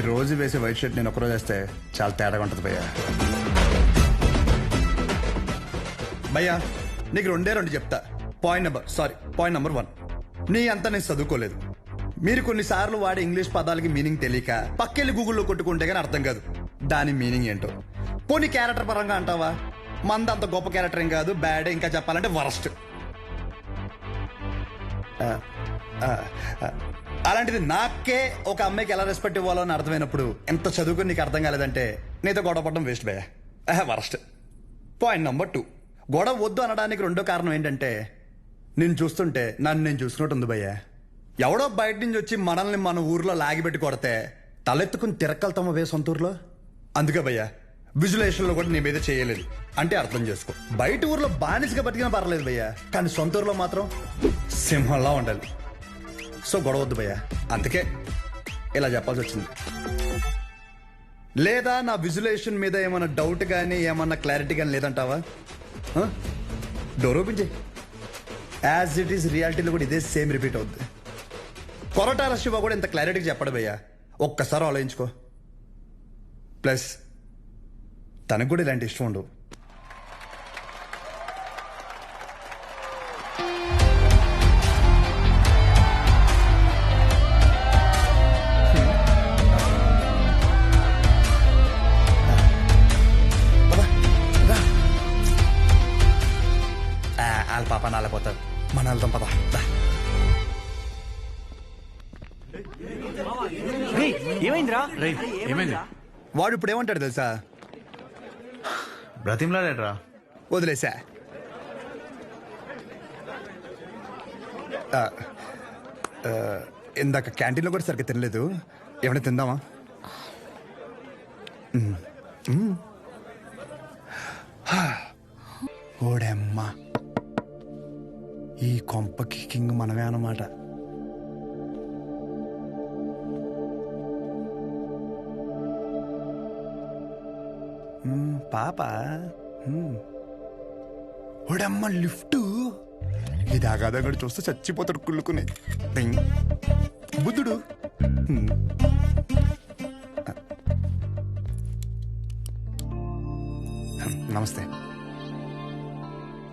రోజు వేసే white shirt నేను ఒకరోజు వేస్తే చాలా తేడాగా ఉంటుంది భయ్యా. భయ్యా నీకు రెండే రెండు చెప్తా. Point number sorry point number one నీ అంతా నేను చదువుకోలేదు. మీరు కొన్నిసార్లు వాడే ఇంగ్లీష్ పదాలకి మీనింగ్ తెలియక పక్కెళ్ళి గూగుల్లో కొట్టుకుంటే కానీ అర్థం కాదు. దాని మీనింగ్ ఏంటో. పోనీ క్యారెక్టర్ పరంగా అంటావా? మంద అంత గొప్ప క్యారెక్టర్ ఏం కాదు బ్యాడ్ ఇంకా చెప్పాలంటే వరస్ట్ అలాంటిది నాకే ఒక అమ్మాయికి ఎలా రెస్పెక్ట్ ఇవ్వాలో అని అర్థమైనప్పుడు ఎంత చదువుకుని నీకు అర్థం కాలేదంటే నీతో గొడవ పడడం వేస్ట్ బే వరస్ట్ పాయింట్ నెంబర్ టూ గొడవ వద్దు అనడానికి రెండో కారణం ఏంటంటే నేను చూస్తుంటే నన్ను నేను చూసుకున్నట్టు ఉంది భయ్యా. ఎవడో బయట నుంచి వచ్చి మనల్ని మన ఊర్లో లాగిపెట్టి కొడితే తలెత్తుకుని తిరక్కలుతామా వే సొంత ఊర్లో? అందుకే భయ్యా విజులేషన్లో కూడా నీ మీద చేయలేదు. అంటే అర్థం చేసుకో. బయట ఊర్లో బానిసగా బతికినా పర్లేదు భయ్యా కానీ సొంత ఊర్లో మాత్రం సింహంలా ఉండాలి. సో గొడవద్దు భయ్యా. అందుకే ఇలా చెప్పాల్సి వచ్చింది లేదా నా విజులేషన్ మీద ఏమైనా డౌట్ కానీ ఏమన్నా క్లారిటీ కానీ లేదంటావా? డోర్ ఓపెన్ చేయి. యాజ్ ఇట్ ఈస్ రియాలిటీలో కూడా ఇదే సేమ్ రిపీట్ అవుద్ది. కొరటాల శివ కూడా ఇంత క్లారిటీగా చెప్పడు భయ్యా. ఒక్కసారి ఆలోచించుకో. ప్లస్ తనకు కూడా ఇలాంటి ఇష్టం ఉండవు. ఏమైంది? వాడు ఇప్పుడు ఏమంటాడు తెలుసా? బ్రతిమలాడేట్రా. వదిలేసా. ఇందాక క్యాంటీన్లో కూడా సరిగ్గా తినలేదు. ఏమైనా తిందామా. ఓడమ్మా. ఈ కొంపకి కింగ్ మనమే అన్నమాట. పాప మ్మ్. ఓడమ్మ లిఫ్ట్ ఇది ఆగాదగడు చూస్తే చచ్చిపోతాడు కుళ్ళుకుని. బుద్ధుడు. నమస్తే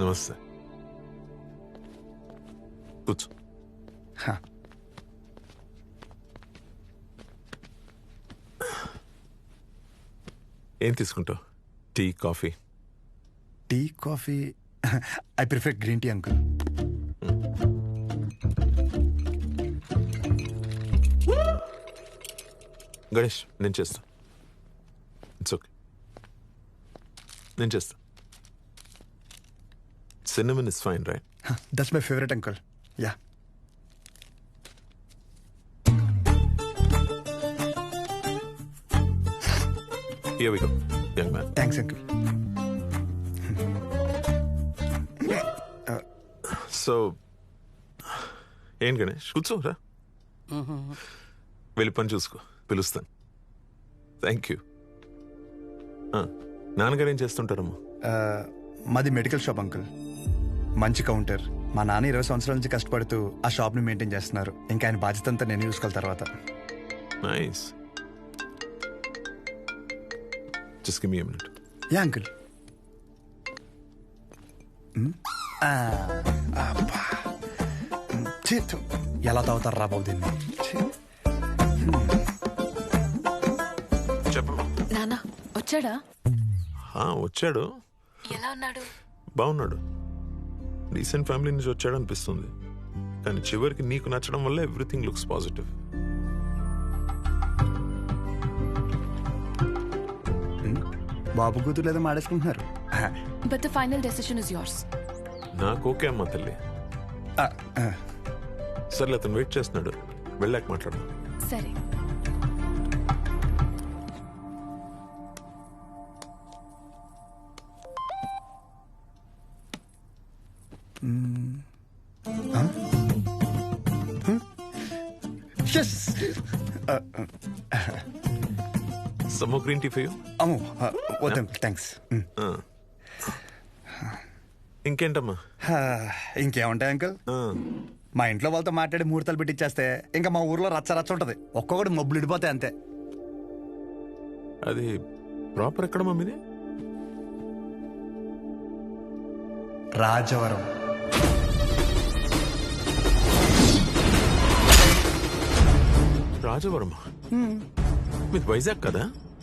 నమస్తే కూర్చో హ. ఏం తీసుకుంటావు tea coffee. Tea coffee. I prefer green tea uncle. Ganesh నేను చేస్తా. ఇట్స్ ఓకే నేను చేస్తా. Cinnamon is fine right that's my favourite uncle. Yeah here we go young man thanks uncle. So ఏం గణేష్ కూర్చోరా వెళ్ళి పని చూసుకో పిలుస్తాను. థ్యాంక్ యూ నాన్నగారు ఏం చేస్తుంటారమ్మా? మాది మెడికల్ షాప్ అంకుల్. మంచి కౌంటర్. మా నాన్న ఇరవై సంవత్సరాల నుంచి కష్టపడుతూ ఆ షాప్ని మెయింటైన్ చేస్తున్నారు. ఇంకా ఆయన బాధ్యత అంతా నేను చూసుకోవాలి తర్వాత. Nice just give me a. ఎలా తాగుతారు రా బాబు దీన్ని? ఛీ. చెప్పమ్మా నానా వచ్చాడా? ఆ, వచ్చాడు. ఎలా ఉన్నాడు? బాగున్నాడు. రీసెంట్ ఫ్యామిలీ నుంచి వచ్చాడు అనిపిస్తుంది కానీ చివరికి నీకు నచ్చడం వల్ల ఎవ్రీథింగ్ లుక్స్ పాజిటివ్ బాబు కూతురు లేదో మాడేసుకుంటున్నారు? But the final decision is yours నాకు ఓకే అమ్మా తల్లి. సర్లే అతను వెయిట్ చేస్తున్నాడు. వెళ్ళాక మాట్లాడు సరే. ఆ, ఆ, సమ్మో గ్రీన్ టీ ఫర్ అమ్మో వద్దు థ్యాంక్స్. ఇంకేంటమ్మా? ఇంకేముంటాయి అంకుల్? మా ఇంట్లో వాళ్ళతో మాట్లాడి ముహూర్తాలు పెట్టిచ్చేస్తే ఇంకా మా ఊర్లో రచ్చ రచ్చ ఉంటది. ఒక్కొక్కటి మబ్బులు ఇడిపోతాయి అంతే. అది ప్రాపర్ ఎక్కడ మమ్మీది రాజవరం. రాజవరం మీది వైజాగ్ కదా?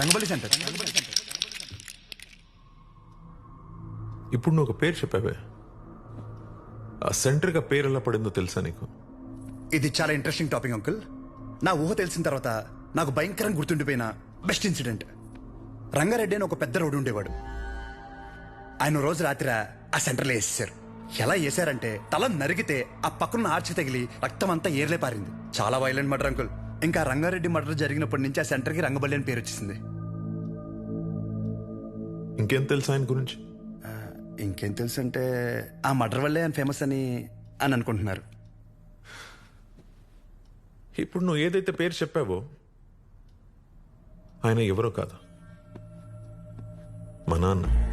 రంగబలి సెంటర్. ఇప్పుడు నువ్వు ఒక పేరు చెప్పావే. ఆ సెంటర్గా పేరు ఎలా పడిందో తెలుసా నీకు? ఇది చాలా ఇంట్రెస్టింగ్ టాపిక్ అంకుల్ నా ఊహ తెలిసిన తర్వాత నాకు భయంకరంగా గుర్తుండిపోయిన బెస్ట్ ఇన్సిడెంట్ రంగారెడ్డి అని ఒక పెద్ద రోడ్డు ఉండేవాడు. ఆయన రోజు రాత్రి ఆ సెంటర్లో వేసేశారు. ఎలా వేసారంటే తల నరిగితే ఆ పక్కన ఆర్చి తగిలి రక్తం అంతా ఏర్లే పారింది. చాలా వైలెంట్ మర్డర్ అంకుల్ ఇంకా రంగారెడ్డి మర్డర్ జరిగినప్పటి నుంచి ఆ సెంటర్కి రంగబల్లి అని పేరు వచ్చేసింది. ఇంకేం తెలుసా ఆయన గురించి? ఇంకేం తెలుసు అంటే ఆ మర్డర్ వల్లే ఆయన ఫేమస్ అని అని అనుకుంటున్నారు. ఇప్పుడు నువ్వు ఏదైతే పేరు చెప్పావో ఆయన ఎవరో కాదు. మా నాన్న.